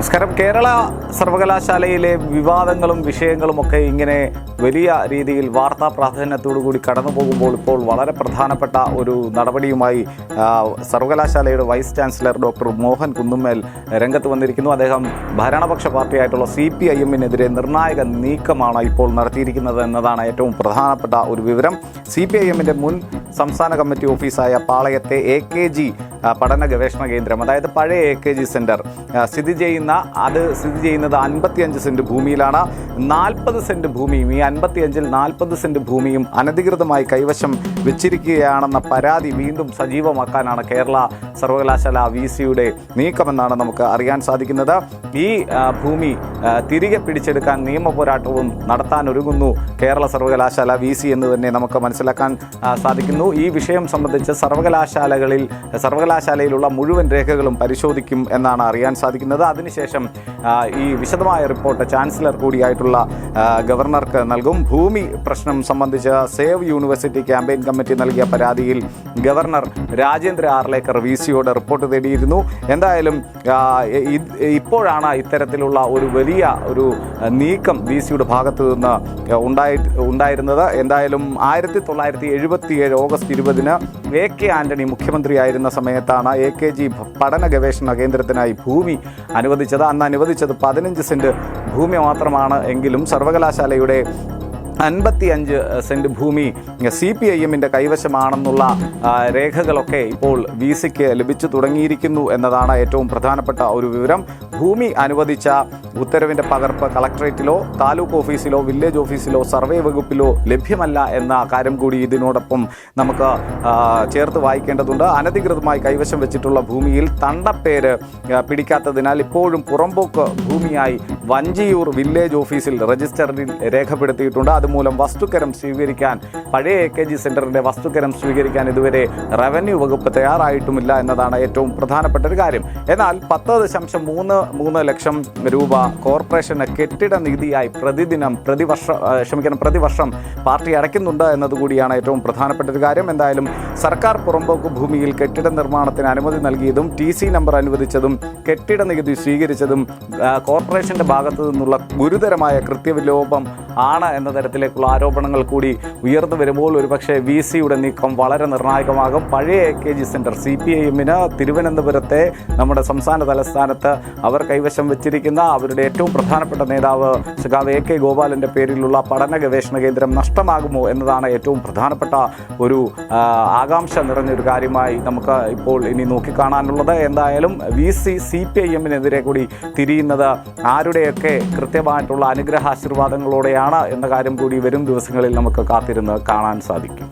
നമസ്കാരം. കേരള സർവകലാശാലയിലെ വിവാദങ്ങളും വിഷയങ്ങളും ഒക്കെ ഇങ്ങനെ വലിയ രീതിയിൽ വാർത്താ പ്രാധാന്യത്തോടു കൂടി കടന്നു പോകുമ്പോൾ ഇപ്പോൾ വളരെ പ്രധാനപ്പെട്ട ഒരു നടപടിയുമായി സർവകലാശാലയുടെ vice chancellor doctor Mohan Kunnumel രംഗത്ത് വന്നിരിക്കുന്നു. അദ്ദേഹം ഭരണപക്ഷ പാർട്ടിയായിട്ടുള്ള സി പി ഐ എമ്മിനെതിരെ നിർണായക നീക്കമാണ് ഇപ്പോൾ നടത്തിയിരിക്കുന്നത് എന്നതാണ് ഏറ്റവും പ്രധാനപ്പെട്ട ഒരു വിവരം. സി പി ഐ എമ്മിന്റെ മുൻ സംസ്ഥാന കമ്മിറ്റി ഓഫീസായ പാളയത്തെ എ കെ ജി പഠന ഗവേഷണ കേന്ദ്രം അതായത് പഴയ എ കെ ജി സെന്റർ സ്ഥിതി ചെയ്യുന്ന അത് സ്ഥിതി ചെയ്യുന്നത് അൻപത്തിയഞ്ച് സെന്റ് ഭൂമിയിലാണ്. നാൽപ്പത് സെന്റ് ഭൂമിയും ഈ അൻപത്തിയഞ്ചിൽ നാൽപ്പത് സെന്റ് ഭൂമിയും അനധികൃതമായി കൈവശം വെച്ചിരിക്കുകയാണെന്ന പരാതി വീണ്ടും സജീവമാക്കാനാണ് കേരള സർവകലാശാല വി സിയുടെ നീക്കമെന്നാണ് നമുക്ക് അറിയാൻ സാധിക്കുന്നത്. ഈ ഭൂമി തിരികെ പിടിച്ചെടുക്കാൻ നിയമ പോരാട്ടവും നടത്താൻ ഒരുങ്ങുന്നു കേരള സർവകലാശാല വി സി എന്ന് തന്നെ നമുക്ക് മനസ്സിലാക്കാൻ ആ, സാധിക്കുന്നു ഈ വിഷയം സംബന്ധിച്ച് സർവകലാശാലകളിൽ സർവകലാശാലയിലുള്ള മുഴുവൻ രേഖകളും പരിശോധിക്കും എന്നാണ് അറിയാൻ സാധിക്കുന്നത്. അതിനുശേഷം ഈ വിശദമായ റിപ്പോർട്ട് ചാൻസലർ കൂടിയായിട്ടുള്ള ഗവർണർക്ക് നൽകും. ഭൂമി പ്രശ്നം സംബന്ധിച്ച് സേവ് യൂണിവേഴ്സിറ്റി ക്യാമ്പയിൻ കമ്മിറ്റി നൽകിയ പരാതിയിൽ ഗവർണർ രാജേന്ദ്ര ആർലേക്കർ വി സിയോട് റിപ്പോർട്ട് തേടിയിരുന്നു. എന്തായാലും ഇപ്പോഴാണ് ഇത്തരത്തിലുള്ള ഒരു വലിയ ഒരു നീക്കം വി സിയുടെ ഭാഗത്തു നിന്ന് ഉണ്ടായി ഉണ്ടായിരുന്നത്. എന്തായാലും ആയിരത്തി തൊള്ളായിരത്തി എഴുപത്തി ഏഴ് ഓഗസ്റ്റ് ഇരുപതിന് എ കെ ആന്റണി മുഖ്യമന്ത്രിയായിരുന്ന സമയത്താണ് എ കെ ജി പഠന ഗവേഷണ കേന്ദ്രത്തിനായി ഭൂമി അനുവദിച്ചത്. അന്ന് അനുവദിച്ചത് പതിനഞ്ച് സെന്റ് ഭൂമി മാത്രമാണ് എങ്കിലും സർവകലാശാലയുടെ അൻപത്തി അഞ്ച് സെന്റ് ഭൂമി സി പി ഐ എമ്മിന്റെ കൈവശമാണെന്നുള്ള രേഖകളൊക്കെ ഇപ്പോൾ വി സിക്ക് ലഭിച്ചു തുടങ്ങിയിരിക്കുന്നു എന്നതാണ് ഏറ്റവും പ്രധാനപ്പെട്ട ഒരു വിവരം. ഭൂമി അനുവദിച്ച ഉത്തരവിന്റെ പകർപ്പ് കളക്ടറേറ്റിലോ താലൂക്ക് ഓഫീസിലോ വില്ലേജ് ഓഫീസിലോ സർവേ വകുപ്പിലോ ലഭ്യമല്ല എന്ന കാര്യം കൂടി ഇതിനോടൊപ്പം നമുക്ക് ചേർത്ത് വായിക്കേണ്ടതുണ്ട്. അനധികൃതമായി കൈവശം വെച്ചിട്ടുള്ള ഭൂമിയിൽ തണ്ടപ്പേര് പിടിക്കാത്തതിനാൽ ഇപ്പോഴും പുറമ്പോക്ക് ഭൂമിയായി വഞ്ചിയൂർ വില്ലേജ് ഓഫീസിൽ രജിസ്റ്ററിൽ രേഖപ്പെടുത്തിയിട്ടുണ്ട്. അതുമൂലം വസ്തുക്കരം സ്വീകരിക്കാൻ പഴയ എ കെ ജി സെന്ററിന്റെ വസ്തുക്കരം സ്വീകരിക്കാൻ ഇതുവരെ റവന്യൂ വകുപ്പ് തയ്യാറായിട്ടുമില്ല എന്നതാണ് ഏറ്റവും പ്രധാനപ്പെട്ട ഒരു കാര്യം. എന്നാൽ പത്ത് ദശാംശം മൂന്ന് മൂന്ന് ലക്ഷം രൂപ കോർപ്പറേഷന് കെട്ടിട നികുതിയായി പ്രതിദിനം പ്രതിവർഷം ക്ഷമിക്കണം പ്രതിവർഷം പാർട്ടി അടയ്ക്കുന്നുണ്ട് എന്നതുകൂടിയാണ് ഏറ്റവും പ്രധാനപ്പെട്ട ഒരു കാര്യം. എന്തായാലും സർക്കാർ പുറമ്പോക്ക് ഭൂമിയിൽ കെട്ടിട നിർമ്മാണത്തിന് അനുമതി നൽകിയതും ടി സി നമ്പർ അനുവദിച്ചതും കെട്ടിട നികുതി സ്വീകരിച്ചതും കോർപ്പറേഷന്റെ ഭാഗത്തു നിന്നുള്ള ഗുരുതരമായ കൃത്യവിലോപം ആണ് എന്ന തരത്തിലേക്കുള്ള ആരോപണങ്ങൾ കൂടി ഉയർന്നു വരുമ്പോൾ ഒരുപക്ഷെ വി സിയുടെ നീക്കം വളരെ നിർണായകമാകും. പഴയ A K G centre C P I എമ്മിന് തിരുവനന്തപുരത്തെ നമ്മുടെ സംസ്ഥാന തലസ്ഥാനത്ത് അവർ കൈവശം വെച്ചിരിക്കുന്ന അവരുടെ ഏറ്റവും പ്രധാനപ്പെട്ട നേതാവ് ശ്രീകാവ് എ കെ ഗോപാലിന്റെ പേരിലുള്ള പഠന ഗവേഷണ കേന്ദ്രം നഷ്ടമാകുമോ എന്നതാണ് ഏറ്റവും പ്രധാനപ്പെട്ട ഒരു ആകാംക്ഷ നിറഞ്ഞൊരു കാര്യമായി നമുക്ക് ഇപ്പോൾ ഇനി നോക്കിക്കാണാനുള്ളത്. എന്തായാലും V C C P I എമ്മിനെതിരെ കൂടി തിരിയുന്നത് ആരുടെയൊക്കെ കൃത്യമായിട്ടുള്ള അനുഗ്രഹാശീർവാദങ്ങളോടെയാണ് എന്ന കാര്യം കൂടി വരും ദിവസങ്ങളിൽ നമുക്ക് കാത്തിരുന്ന് കാണാൻ സാധിക്കും.